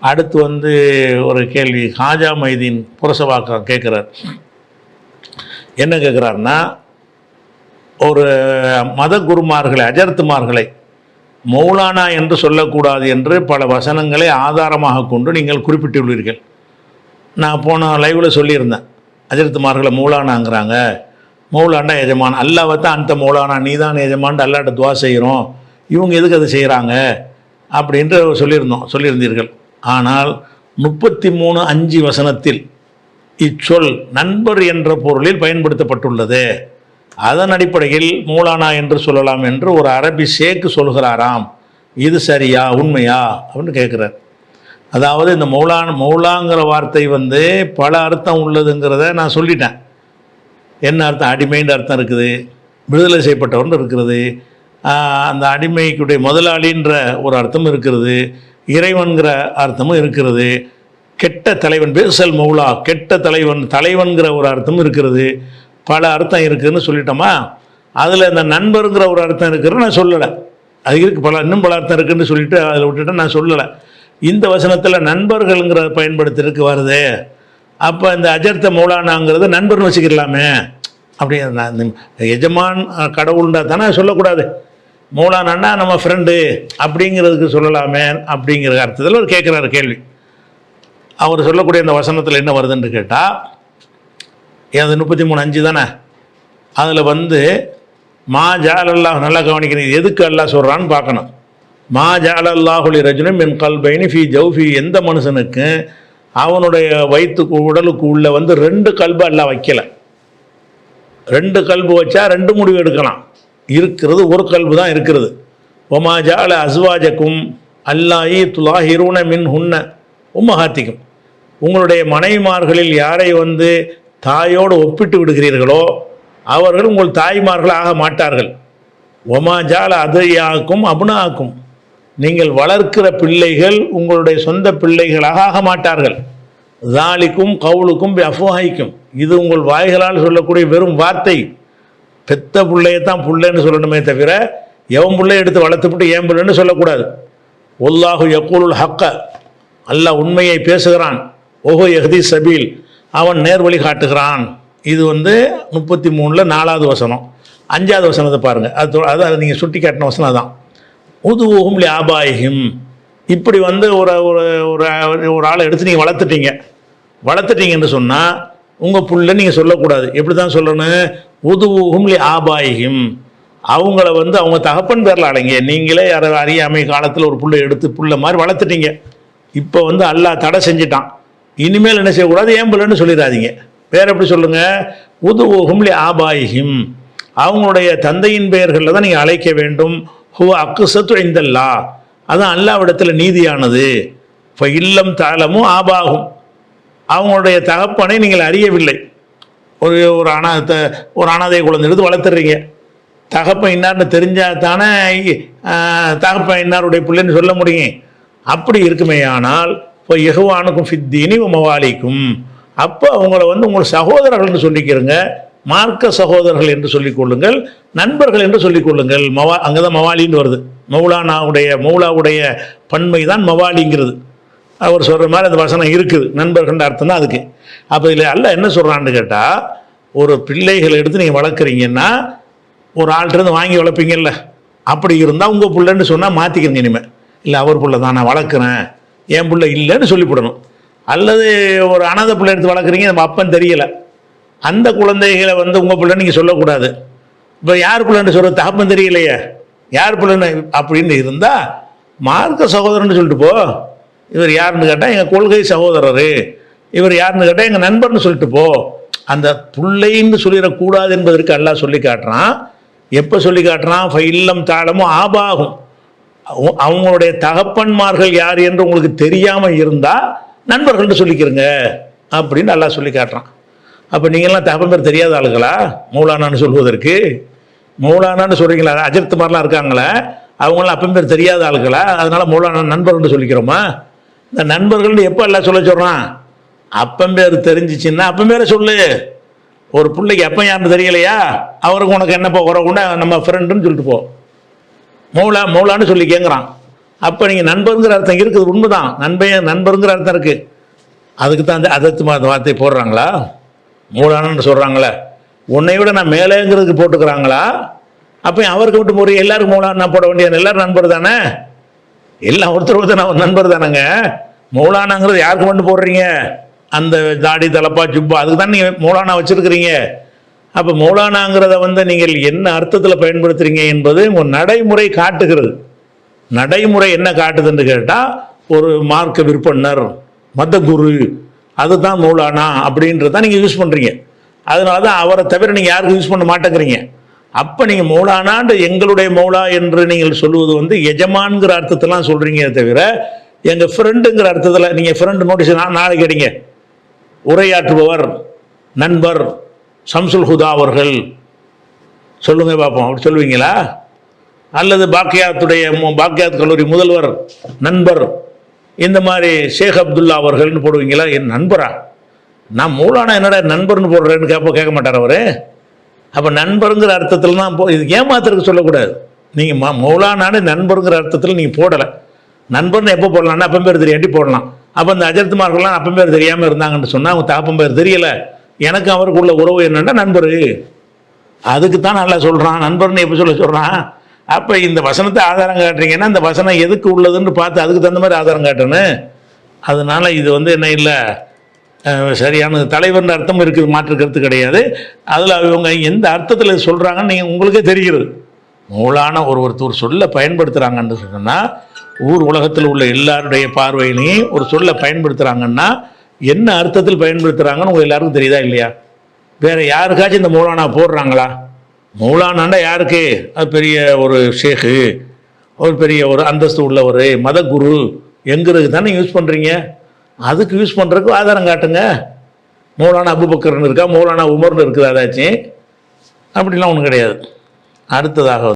அடுத்து வந்து ஒரு கேள்வி. ஹாஜா மைதீன் புரசவாக்கம் கேட்குறார் என்ன கேட்குறாருன்னா ஒரு மத குருமார்களை அஜர்த்துமார்களை மௌலானா என்று சொல்லக்கூடாது என்று பல வசனங்களை ஆதாரமாக கொண்டு நீங்கள் குறிப்பிட்டுள்ளீர்கள். நான் போன லைவில் சொல்லியிருந்தேன். அஜர்த்துமார்களை மௌலானாங்கிறாங்க. மௌலாண்டா எஜமான். அல்லாவை தான் அந்த மௌலானா. நீ தான் எஜமான். அல்லாட்ட துவா செய்கிறோம். இவங்க எதுக்கு அதை செய்கிறாங்க? அப்படின்ட்டு சொல்லியிருந்தோம். சொல்லியிருந்தீர்கள். ஆனால் முப்பத்தி மூணு அஞ்சு வசனத்தில் இச்சொல் நண்பர் என்ற பொருளில் பயன்படுத்தப்பட்டுள்ளது. அதன் அடிப்படையில் மூலானா என்று சொல்லலாம் என்று ஒரு அரபி ஷேக்கு சொல்கிறாராம். இது சரியா உண்மையா? அப்படின்னு கேட்குறார். அதாவது இந்த மௌலான் மௌலாங்கிற வார்த்தை வந்து பல அர்த்தம் உள்ளதுங்கிறத நான் சொல்லிட்டேன். என்ன அர்த்தம்? அடிமைன்ற அர்த்தம் இருக்குது. விடுதலை செய்யப்பட்டவன் இருக்கிறது அந்த அடிமைக்குடைய முதலாளின்ற ஒரு அர்த்தம் இருக்கிறது இறைவன்கிற அர்த்தமும் இருக்கிறது. கெட்ட தலைவன் பேசல் மௌலா கெட்ட தலைவன் தலைவன்கிற ஒரு அர்த்தம் இருக்கிறது. பல அர்த்தம் இருக்குதுன்னு சொல்லிட்டோமா? அதில் இந்த நண்பருங்கிற ஒரு அர்த்தம் இருக்குதுன்னு நான் சொல்லலை. அது இருக்குது பல இன்னும் பல அர்த்தம் இருக்குதுன்னு சொல்லிட்டு அதில் விட்டுட்டு நான் சொல்லலை. இந்த வசனத்தில் நண்பர்கள்ங்கிற பயன்படுத்திருக்கு வருது. அப்போ இந்த அஜர்த்த மௌலானாங்கிறது நண்பர்னு வச்சுக்கலாமே அப்படி நான் எஜமான் கடவுள்னா தானே சொல்லக்கூடாது. மௌலானான்னா நம்ம ஃப்ரெண்டு அப்படிங்கிறதுக்கு சொல்லலாமே அப்படிங்கிற அர்த்தத்தில் ஒரு கேட்குறாரு கேள்வி. அவர் சொல்லக்கூடிய அந்த வசனத்தில் என்ன வருதுன்னு கேட்டால் எனது முப்பத்தி மூணு அஞ்சு தானே? அதில் வந்து மா ஜாலல்லாஹ் நல்லா கவனிக்கணும் எதுக்கு அல்லாஹ் சொல்கிறான்னு பார்க்கணும். மா ஜாலல்லாஹுலி அல்லாஹுலி என் கல்பைனி ஃபி ஜவுஃபி எந்த மனுஷனுக்கு அவனுடைய வயிற்றுக்கு உடலுக்கு உள்ளே வந்து ரெண்டு கல்பு அல்லாஹ் வைக்கல. ரெண்டு கல்பு வச்சா ரெண்டு முடிவு எடுக்கலாம். இருக்கிறது ஒரு கல்பு தான் இருக்கிறது ஒமாஜால அஸ்வாஜக்கும் அல்லாஹி துலாஹிரூன மின் ஹுன்ன உம்மஹாத்திக்கும். உங்களுடைய மனைவிமார்களில் யாரை வந்து தாயோடு ஒப்பிட்டு விடுகிறீர்களோ அவர்கள் உங்கள் தாய்மார்களாக மாட்டார்கள். ஒமாஜால அதையாக்கும் அபுனாக்கும். நீங்கள் வளர்க்கிற பிள்ளைகள் உங்களுடைய சொந்த பிள்ளைகளாக ஆக மாட்டார்கள். தாலிக்கும் கவுளுக்கும் அஃபுஹாய்க்கும் இது உங்கள் வாய்களால் சொல்லக்கூடிய வெறும் வார்த்தை. பெத்த பிள்ளையத்தான் புள்ளைன்னு சொல்லணுமே தவிர எவன் பிள்ளை எடுத்து வளர்த்துவிட்டு ஏன் பிள்ளைன்னு சொல்லக்கூடாது. ஒல்லாஹு யக்கூலுல் ஹக்க. அல்லாஹ் உண்மையை பேசுகிறான். ஓஹோ எஹதி சபீல். அவன் நேர்வழி காட்டுகிறான். இது வந்து முப்பத்தி மூணில் நாலாவது வசனம். அஞ்சாவது வசனத்தை பாருங்கள் அது அது அதை நீங்கள் சுட்டி காட்டின வசனம் தான் உதுவும் ஆபாயிகும் இப்படி வந்து ஒரு ஒரு ஒரு ஒரு ஆளை எடுத்து நீங்கள் வளர்த்துட்டீங்க. வளர்த்துட்டீங்கன்னு சொன்னால் உங்கள் புள்ள நீங்கள் சொல்லக்கூடாது. எப்படி தான் சொல்லணும்? உதுவுகும் ஆபாயிகும் அவங்கள வந்து அவங்க தகப்பன் பேரில் அடங்க நீங்களே யாரோ அறியாமை காலத்தில் ஒரு புள்ளை எடுத்து புள்ள மாதிரி வளர்த்துட்டீங்க. இப்போ வந்து அல்லாஹ் தடை செஞ்சிட்டான். இனிமேல் என்ன செய்யக்கூடாது? ஏன் பிள்ளைன்னு சொல்லிடாதீங்க. வேற எப்படி சொல்லுங்க? உதுவோகும் ஆபாயிகும் அவங்களுடைய தந்தையின் பெயர்களில் தான் நீங்கள் அழைக்க வேண்டும். ஹூ அக்குசத்து இந்தல்லா அதுதான் அல்லாவிடத்தில் நீதியானது. இப்போ இல்லம் தாளமும் ஆபாகும். அவங்களுடைய தகப்பனை நீங்கள் அறியவில்லை. ஒரு ஒரு அனாத ஒரு அனாதை குழந்தை எடுத்து வளர்த்துறீங்க. தகப்பன் இன்னார்னு தெரிஞ்சால் தானே தகப்பன் இன்னாருடைய பிள்ளைன்னு சொல்ல முடியும். அப்படி இருக்குமே ஆனால் இப்போ எகுவானுக்கும் ஃபித்தீனி மவாலிக்கும். அப்போ அவங்கள வந்து உங்கள் சகோதரர்கள்னு சொல்லிக்கிறங்க. மார்க்க சகோதரர்கள் என்று சொல்லிக் கொள்ளுங்கள். நண்பர்கள் என்று சொல்லிக்கொள்ளுங்கள் மவா அங்கே தான் மவாலின்னு வருது. மௌலானாவுடைய மௌலாவுடைய பன்மை தான் மவாலிங்கிறது. அவர் சொல்கிற மாதிரி அந்த வசனம் இருக்குது. நண்பர்கள் அர்த்தம் தான் அதுக்கு. அப்போ இதில் அல்ல என்ன சொல்கிறான்னு கேட்டால் ஒரு பிள்ளைகளை எடுத்து நீங்கள் வளர்க்குறீங்கன்னா ஒரு ஆள்கிட்ட வாங்கி வளர்ப்பீங்கல்ல. அப்படி இருந்தால் உங்கள் பிள்ளைன்னு சொன்னால் மாற்றிக்கிறீங்க இனிமேல் இல்லை அவர் பிள்ளை தான் நான் வளர்க்குறேன். என் பிள்ளை இல்லைன்னு சொல்லிவிடணும். அல்லது ஒரு அனாத பிள்ளை எடுத்து வளர்க்குறீங்க நம்ம அப்பன் தெரியலை. அந்த குழந்தைகளை வந்து உங்கள் பிள்ளை நீங்கள் சொல்லக்கூடாது. இப்போ யார் பிள்ளைன்னு சொல்கிற தகப்பன் தெரியலையே. யார் பிள்ளைன்னு? அப்படின்னு இருந்தால் மார்க்க சகோதரன்னு சொல்லிட்டு போ. இவர் யாருன்னு கேட்டால் எங்கள் கொள்கை சகோதரர். இவர் யாருன்னு கேட்டால் எங்கள் நண்பர்னு சொல்லிட்டு போ. அந்த பிள்ளைன்னு சொல்லிடக்கூடாது என்பதற்கு எல்லாம் சொல்லி காட்டுறான். எப்போ சொல்லி காட்டுறான்? "ஃப இல்லம் தாளமும் ஆபாகும். அவங்க- அவங்களுடைய தகப்பன்மார்கள் யார் என்று உங்களுக்கு தெரியாமல் இருந்தால் நண்பர்கள்ட்டு சொல்லிக்கிறங்க அப்படின்னு நல்லா சொல்லி காட்டுறான். அப்போ நீங்கள்லாம் தகப்பன் பேர் தெரியாத ஆளுங்களா மௌலானான்னு சொல்வதற்கு. மௌலானான்னு சொல்கிறீங்களா அஜித் மாதிரிலாம் இருக்காங்களே. அவங்களாம் அப்பன் பேர் தெரியாத ஆளுங்களா அதனால் மௌலானா நண்பர்கள்னு சொல்லிக்கிறோமா? இந்த நண்பர்கள்னு எப்போ எல்லாம் சொல்ல சொல்கிறான் அப்பன் பேர் தெரிஞ்சிச்சின்னா அப்பன் பேரை சொல்லு. ஒரு பிள்ளைக்கு அப்பன் யாருன்னு தெரியலையா? அவருக்கு உனக்கு என்னப்போ உறவுன்னா நம்ம ஃப்ரெண்டுன்னு சொல்லிட்டு போ. மூலா மூளான்னு சொல்லி கேட்குறான் அப்போ நீங்கள் நண்பருங்கிற அர்த்தம் இருக்குது உண்மைதான். நண்பன் நண்பருங்கிற அர்த்தம் இருக்குது அதுக்கு தான் அந்த அதத்து அந்த வார்த்தை போடுறாங்களா? மூலானன்னு சொல்கிறாங்களே உன்னை விட நான் மேலேங்கிறதுக்கு போட்டுக்கிறாங்களா? அப்போ அவருக்கு விட்டு போகிற எல்லாருக்கும் மூலானா போட வேண்டிய எல்லாரும் நண்பர் தானே? எல்லாம் ஒருத்தர் ஒருத்தர் நான் நண்பர் தானேங்க. மௌலானாங்கிறது யாருக்கு மட்டும் போடுறீங்க? அந்த தாடி தலப்பா ஜுப்பா அதுக்கு தான் நீங்கள் மௌலானா வச்சுருக்கிறீங்க. அப்போ மௌலானாங்கிறத வந்து நீங்கள் என்ன அர்த்தத்தில் பயன்படுத்துறீங்க என்பது உங்கள் நடைமுறை காட்டுகிறது. நடைமுறை என்ன காட்டுதுன்னு கேட்டால் ஒரு மார்க்க விற்பனர் மத குரு அதுதான் மௌலானா அப்படின்றத நீங்கள் யூஸ் பண்ணுறீங்க அதனால தான் அவரை தவிர நீங்கள் யாருக்கும் யூஸ் பண்ண மாட்டேங்கிறீங்க. அப்போ நீங்கள் மௌலானான்ற எங்களுடைய மௌலா என்று நீங்கள் சொல்லுவது வந்து எஜமான்கிற அர்த்தத்தெல்லாம் சொல்கிறீங்க தவிர எங்கள் ஃப்ரெண்டுங்கிற அர்த்தத்தில் நீங்கள் ஃப்ரெண்டு நோட்டீஸ் நான் நாளைக்கு கேட்டீங்க. உரையாற்றுபவர் நண்பர் சம்சுல் ஹுதா அவர்கள். சொல்லுங்க பார்ப்போம் அப்படி சொல்லுவீங்களா? அல்லது பாக்கியாத்துடைய மு- பாக்கியாத் கல்லூரி முதல்வர் நண்பர் இந்த மாதிரி ஷேக் அப்துல்லா அவர்கள்னு போடுவீங்களா? என் நண்பரா? நான் மூலானா என்னடா நண்பர்னு போடுறேன்னு கேட்ப கேட்க மாட்டார் அவரு. அப்போ நண்பருங்கிற அர்த்தத்தில் தான் போ இது ஏமாத்துறதுக்கு சொல்லக்கூடாது. நீங்கள் மா மௌலானானு நண்பருங்கிற அர்த்தத்தில் நீங்கள் போடலை. நண்பர்னு எப்போ போடலாம்னா அப்பன் பேர் தெரியாட்டி போடலாம். அப்போ இந்த அஜர்த்துமார்கள்லாம் அப்பன் பேர் தெரியாமல் இருந்தாங்கன்னு சொன்னால் அவங்க தாப்பம் பேர் தெரியலை. எனக்கு அவருக்கு உள்ள உறவு என்னென்னா நண்பர். அதுக்கு தான் நல்லா சொல்கிறான் நண்பர்னு எப்போ சொல்ல சொல்கிறான் அப்போ இந்த வசனத்தை ஆதாரம் காட்டுறீங்கன்னா இந்த வசனம் எதுக்கு உள்ளதுன்னு பார்த்து அதுக்கு தகுந்த மாதிரி ஆதாரம் காட்டணும். அதனால் இது வந்து என்ன இல்லை? சரியான தலைவர்ன்ற அர்த்தம் இருக்குது மாற்று கருத்து கிடையாது. அதில் இவங்க எந்த அர்த்தத்தில் சொல்கிறாங்கன்னு நீங்கள் உங்களுக்கே தெரிகிறது. நூலான ஒரு ஒருத்தர் சொல்ல பயன்படுத்துகிறாங்கன்னு சொன்னால் ஊர் உலகத்தில் உள்ள எல்லாருடைய பார்வையிலையும் ஒரு சொல்ல பயன்படுத்துகிறாங்கன்னா என்ன அர்த்தத்தில் பயன்படுத்துகிறாங்கன்னு உங்கள் எல்லாருக்கும் தெரியுதா இல்லையா? வேறு யாருக்காச்சும் இந்த மூலானா போடுறாங்களா? மூலானாண்டா யாருக்கு? அது பெரிய ஒரு ஷேக்கு ஒரு பெரிய ஒரு அந்தஸ்து உள்ளவர் மத குரு எங்கிறதுக்கு தானே யூஸ் பண்ணுறீங்க அதுக்கு யூஸ் பண்ணுறதுக்கு ஆதாரம் காட்டுங்க. மௌலானா அபுபக்கர்னு இருக்கா மௌலானா உமர்னு இருக்குது அதாச்சும். அப்படிலாம் ஒன்றும் கிடையாது. அடுத்ததாக